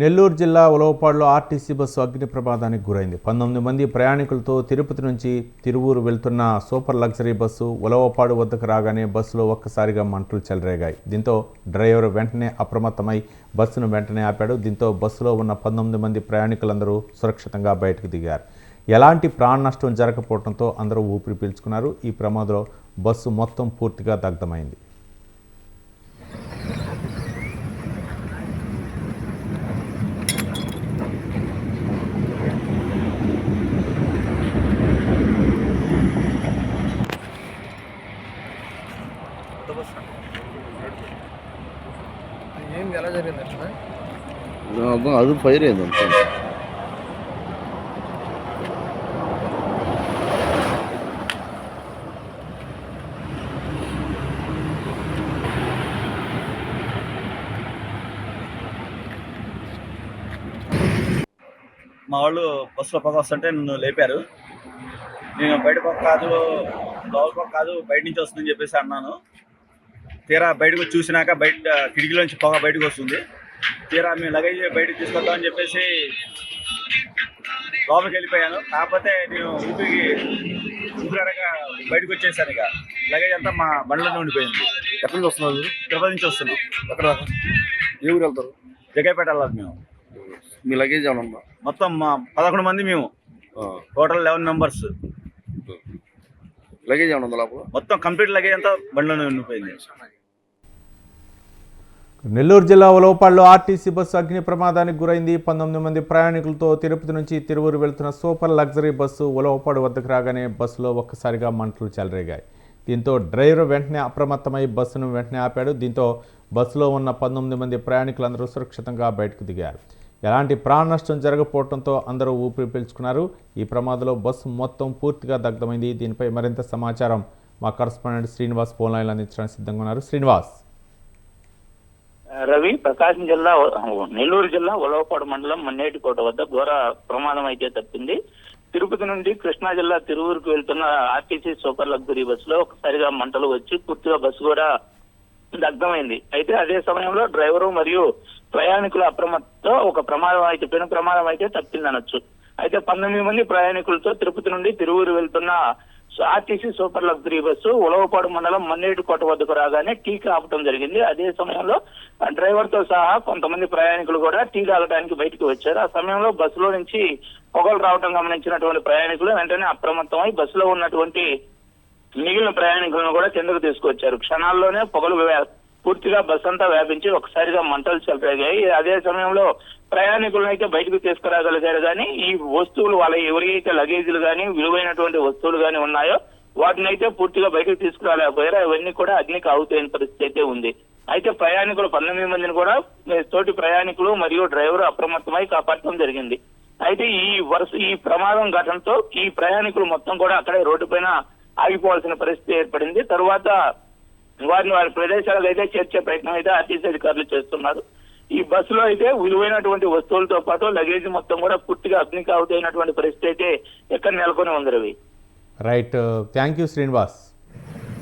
నెల్లూరు జిల్లా ఉలవపాడులో RTC bus అగ్ని ప్రమాదానికి గురైంది. పంతొమ్మిది మంది ప్రయాణికులతో తిరుపతి నుంచి తిరువూరు వెళ్తున్న సూపర్ లగ్జరీ బస్సు ఉలవపాడు వద్దకు రాగానే బస్సులో ఒక్కసారిగా మంటలు చెలరేగాయి. దీంతో డ్రైవర్ వెంటనే అప్రమత్తమై బస్సును వెంటనే ఆపాడు. దీంతో బస్సులో ఉన్న పంతొమ్మిది మంది ప్రయాణికులందరూ సురక్షితంగా బయటకు దిగారు. ఎలాంటి ప్రాణ నష్టం జరగకపోవడంతో అందరూ ఊపిరి పీల్చుకున్నారు. ఈ ప్రమాదంలో బస్సు మొత్తం పూర్తిగా దగ్ధమైంది. అది ఫైర్ అయింది మా వాళ్ళు బస్సులో పక్క వస్తుంటే నన్ను లేపారు. నేను బయట పక్క కాదు లోపల పక్క కాదు బయట నుంచి వస్తుందని చెప్పేసి అన్నాను. తీరా బయటకు చూసినాక బయట కిటికీలోంచి పొగ బయటకు వస్తుంది. తీరా మేము లగేజ్ బయటకు తీసుకొద్దామని చెప్పేసి లోపలికి వెళ్ళిపోయాను. కాకపోతే నేను ఊపిరికి ఊపిరాడక బయటకు వచ్చేసాను ఇక. లగేజ్ అంతా మా బండ్లోనే ఉండిపోయింది. ఎక్కడి నుంచి వస్తున్నారు? తిరుపతి నుంచి వస్తున్నాం. ఎక్కడ? ఏ ఊరు వెళ్తారు? జగ్గైపేట వెళ్ళాలి మేము. మీ లగేజ్ ఏమైనా ఉందా? మొత్తం మా పదకొండు మంది మేము. టోటల్ లెవెన్ మెంబర్స్ లగేజ్ ఏమైనా ఉందా లోపల? మొత్తం కంప్లీట్ లగేజ్ అంతా బండ్లోనే ఉండిపోయింది. నెల్లూరు జిల్లా ఉలవపాడులో ఆర్టీసీ బస్సు అగ్ని ప్రమాదానికి గురైంది. పంతొమ్మిది మంది ప్రయాణికులతో తిరుపతి నుంచి తిరువురు వెళ్తున్న సూపర్ లగ్జరీ బస్సు ఉలవపాడు వద్దకు రాగానే బస్సులో ఒక్కసారిగా మంటలు చెలరేగాయి. దీంతో డ్రైవర్ వెంటనే అప్రమత్తమై బస్సును వెంటనే ఆపాడు. దీంతో బస్సులో ఉన్న పంతొమ్మిది మంది ప్రయాణికులందరూ సురక్షితంగా బయటకు దిగారు. ఎలాంటి ప్రాణ నష్టం జరగకపోవడంతో అందరూ ఊపిరి పీల్చుకున్నారు. ఈ ప్రమాదంలో బస్సు మొత్తం పూర్తిగా దగ్ధమైంది. దీనిపై మరింత సమాచారం మా కరస్పాండెంట్ శ్రీనివాస్ ఫోన్ అందించడానికి సిద్ధంగా ఉన్నారు. శ్రీనివాస్. రవి ప్రకాశం జిల్లా నెల్లూరు జిల్లా ఉలవపాడు మండలం మన్నేటికోట వద్ద ఘోర ప్రమాదం అయితే తప్పింది. తిరుపతి నుండి కృష్ణా జిల్లా తిరువురుకు వెళ్తున్న ఆర్టీసీ సూపర్ లగ్జరీ బస్సులో ఒకసారిగా మంటలు వచ్చి పూర్తిగా బస్సు కూడా దగ్ధమైంది. అయితే అదే సమయంలో డ్రైవరు మరియు ప్రయాణికుల అప్రమత్తతో ఒక ప్రమాదం అయితే పెను ప్రమాదం అయితే తప్పిందనొచ్చు. అయితే పంతొమ్మిది మంది ప్రయాణికులతో తిరుపతి నుండి తిరువురు వెళ్తున్న RTC super luxury bus Ulavapadu మండలం మన్నేటికోట వద్దకు రాగానే టీ కాపటం జరిగింది. అదే సమయంలో డ్రైవర్తో సహా కొంతమంది ప్రయాణికులు కూడా టీ తాగడానికి బయటికి వచ్చారు. ఆ సమయంలో బస్సులో నుంచి పొగలు రావటం గమనించినటువంటి ప్రయాణికులు వెంటనే అప్రమత్తమై బస్సులో ఉన్నటువంటి మిగిలిన ప్రయాణికులను కూడా కిందకు తీసుకొచ్చారు. క్షణాల్లోనే పొగలు పూర్తిగా బస్ అంతా వ్యాపించి ఒకసారిగా మంటలు చెలరేగాయి అదే సమయంలో ప్రయాణికులను అయితే బయటకు తీసుకురాగలిగారు. కానీ ఈ వస్తువులు వాళ్ళ ఎవరికైతే లగేజీలు కానీ విలువైనటువంటి వస్తువులు కానీ ఉన్నాయో వాటిని అయితే పూర్తిగా బయటకు తీసుకురాలేకపోయారు. అవన్నీ కూడా అగ్నికి ఆగుతాయని పరిస్థితి అయితే ఉంది. అయితే ప్రయాణికులు పంతొమ్మిది మందిని కూడా తోటి ప్రయాణికులు మరియు డ్రైవర్ అప్రమత్తమై కాపాడటం జరిగింది. అయితే ఈ వరుస ఈ ప్రమాదం ఘటనతో ఈ ప్రయాణికులు మొత్తం కూడా అక్కడే రోడ్డు పైన ఆగిపోవాల్సిన పరిస్థితి ఏర్పడింది. తరువాత వారిని వారి ప్రదేశాలకు అయితే చేర్చే ప్రయత్నం అయితే ఆర్టీసీ అధికారులు చేస్తున్నారు. ఈ బస్సులో అయితే విలువైనటువంటి వస్తువులతో పాటు లగేజ్ మొత్తం కూడా పూర్తిగా అగ్నికి అవుతైనటువంటి పరిస్థితి అయితే ఎక్కడ నెలకొని ఉంది Ravi right thank you Srinivas